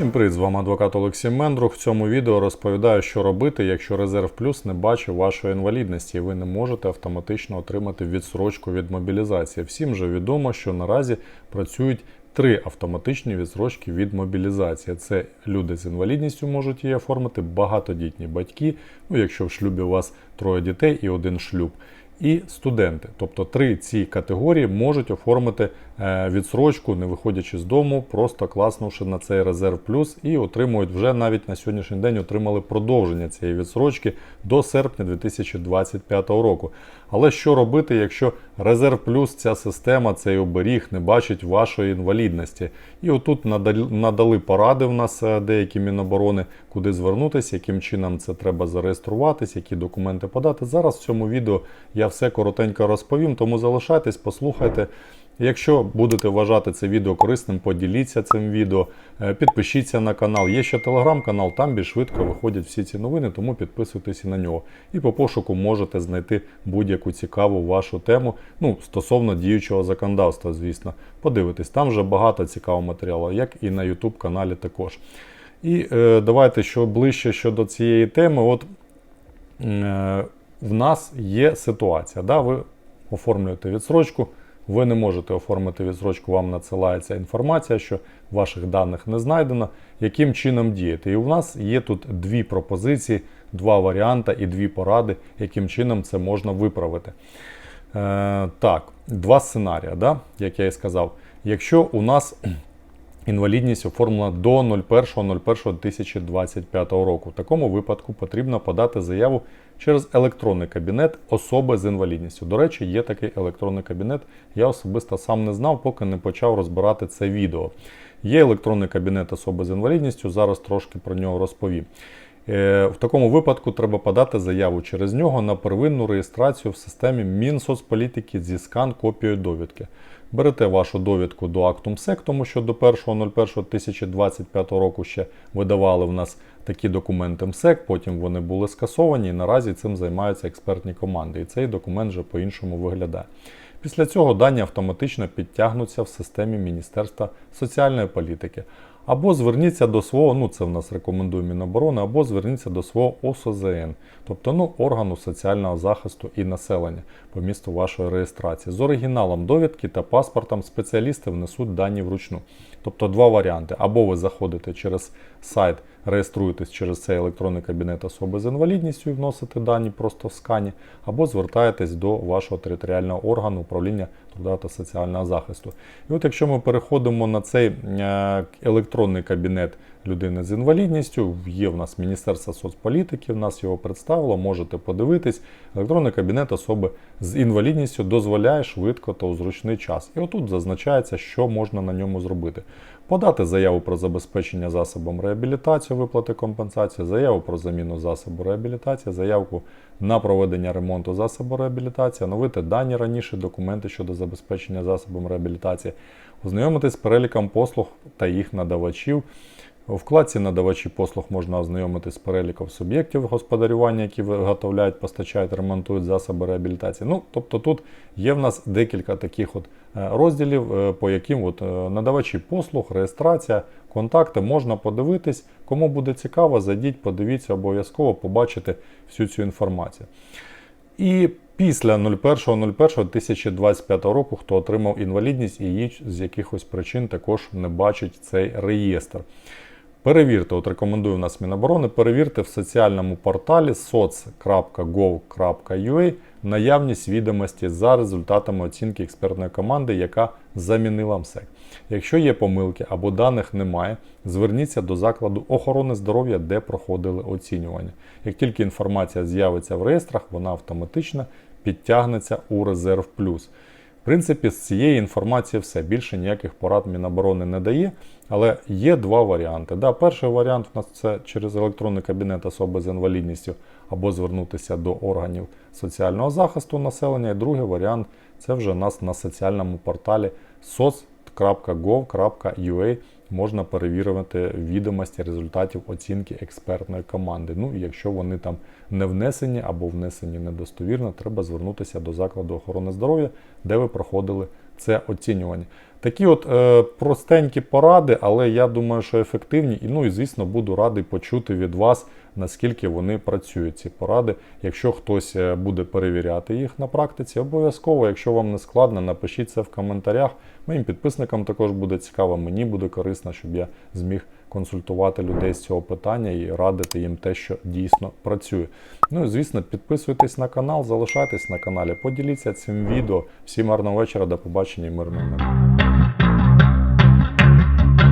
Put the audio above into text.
Всім привіт, з вами адвокат Олексій Мендрух. В цьому відео розповідаю, що робити, якщо резерв плюс не бачить вашої інвалідності, і ви не можете автоматично отримати відсрочку від мобілізації. Всім же відомо, що наразі працюють три автоматичні відсрочки від мобілізації. Це люди з інвалідністю можуть її оформити, багатодітні батьки, ну якщо в шлюбі у вас троє дітей і один шлюб. І студенти, тобто три ці категорії можуть оформити е, відсрочку, не виходячи з дому, просто класнувши на цей резерв плюс і отримують вже навіть на сьогоднішній день отримали продовження цієї відсрочки до серпня 2025 року. Але що робити, якщо резерв плюс ця система, цей оберіг не бачить вашої інвалідності? І отут надали, поради в нас е, деякі міноборони, куди звернутися, яким чином це треба зареєструватись, які документи подати. Зараз в цьому відео я все коротенько розповім, тому залишайтесь, послухайте. Якщо будете вважати це відео корисним, поділіться цим відео, е, підпишіться на канал. Є ще телеграм-канал, там більш швидко виходять всі ці новини, тому підписуйтесь і на нього. І по пошуку можете знайти будь-яку цікаву вашу тему, ну, стосовно діючого законодавства, звісно. Подивитесь, там вже багато цікавого матеріалу, як і на YouTube каналі також. І е, давайте що ближче щодо цієї теми. От е, в нас є ситуація. Да? Ви оформлюєте відсрочку. Ви не можете оформити відсрочку, вам надсилається інформація, що ваших даних не знайдено, яким чином діяти. І у нас є тут дві пропозиції, два варіанти і дві поради, яким чином це можна виправити. Е, так, два сценарії, да? як я і сказав. Якщо у нас інвалідність оформлена до 01.01.2025 року, в такому випадку потрібно подати заяву через електронний кабінет особи з інвалідністю. До речі, є такий електронний кабінет. Я особисто сам не знав, поки не почав розбирати це відео. Є електронний кабінет особи з інвалідністю, зараз трошки про нього розповім. Е, В такому випадку треба подати заяву через нього на первинну реєстрацію в системі Мінсоцполітики зі скан копією довідки. Берете вашу довідку до ActumSec, тому що до 1.01.2025 року ще видавали в нас такі документи МСЕК, потім вони були скасовані і наразі цим займаються експертні команди. І цей документ вже по-іншому виглядає. Після цього дані автоматично підтягнуться в системі Міністерства соціальної політики. Або зверніться до свого, ну це в нас рекомендує Міноборони, або зверніться до свого ОСОЗН, тобто ну, органу соціального захисту і населення по місту вашої реєстрації. З оригіналом довідки та паспортом спеціалісти внесуть дані вручну. Тобто два варіанти. Або ви заходите через сайт, реєструєтесь через цей електронний кабінет особи з інвалідністю і вносите дані просто в скані, або звертаєтесь до вашого територіального органу управління труда та соціального захисту. І от якщо ми переходимо на цей е, електронний кабінет людини з інвалідністю, є в нас Міністерство соцполітики, в нас його представило, можете подивитись. Електронний кабінет особи з інвалідністю дозволяє швидко та у зручний час. І отут зазначається, що можна на ньому зробити. Подати заяву про забезпечення засобом реабілітації, виплати компенсації, заяву про заміну засобу реабілітації, заявку на проведення ремонту засобу реабілітації, оновити дані раніше документи щодо забезпечення засобом реабілітації, ознайомитись з переліком послуг та їх надавачів. Вкладці надавачі послуг можна ознайомитись з переліком суб'єктів господарювання, які виготовляють, постачають, ремонтують засоби реабілітації. Ну, тобто тут є в нас декілька таких от е, розділів, е, по яким от е, надавачі послуг, реєстрація, контакти можна подивитись. Кому буде цікаво, зайдіть, подивіться, обов'язково побачите всю цю інформацію. І після 01.01.2025 року, хто отримав інвалідність і її з якихось причин також не бачить цей реєстр. Перевірте, от рекомендую нас Міноборони, перевірте в соціальному порталі soc.gov.ua наявність відомості за результатами оцінки експертної команди, яка замінила МСЕК. Якщо є помилки або даних немає, зверніться до закладу охорони здоров'я, де проходили оцінювання. Як тільки інформація з'явиться в реєстрах, вона автоматично підтягнеться у резерв плюс. В принципі, з цієї інформації все. Більше ніяких порад Міноборони не дає. Але є два варіанти. Да, Перший варіант у нас це через електронний кабінет особи з інвалідністю або звернутися до органів соціального захисту населення. І другий варіант це вже у нас на соціальному порталі soc.gov.ua можна перевірити відомості результатів оцінки експертної команди. Ну і якщо вони там не внесені або внесені недостовірно, треба звернутися до закладу охорони здоров'я, де ви проходили це оцінювання. Такі от е, простенькі поради, але я думаю, що ефективні. І ну і звісно, буду радий почути від вас, наскільки вони працюють, ці поради. Якщо хтось е, буде перевіряти їх на практиці, обов'язково, якщо вам не складно, напишіть це в коментарях. Моїм підписникам також буде цікаво, мені буде корисно, щоб я зміг консультувати людей з цього питання і радити їм те, що дійсно працює. Ну і звісно, підписуйтесь на канал, залишайтесь на каналі, поділіться цим відео. Всім гарного вечора, до побачення і мирного неба.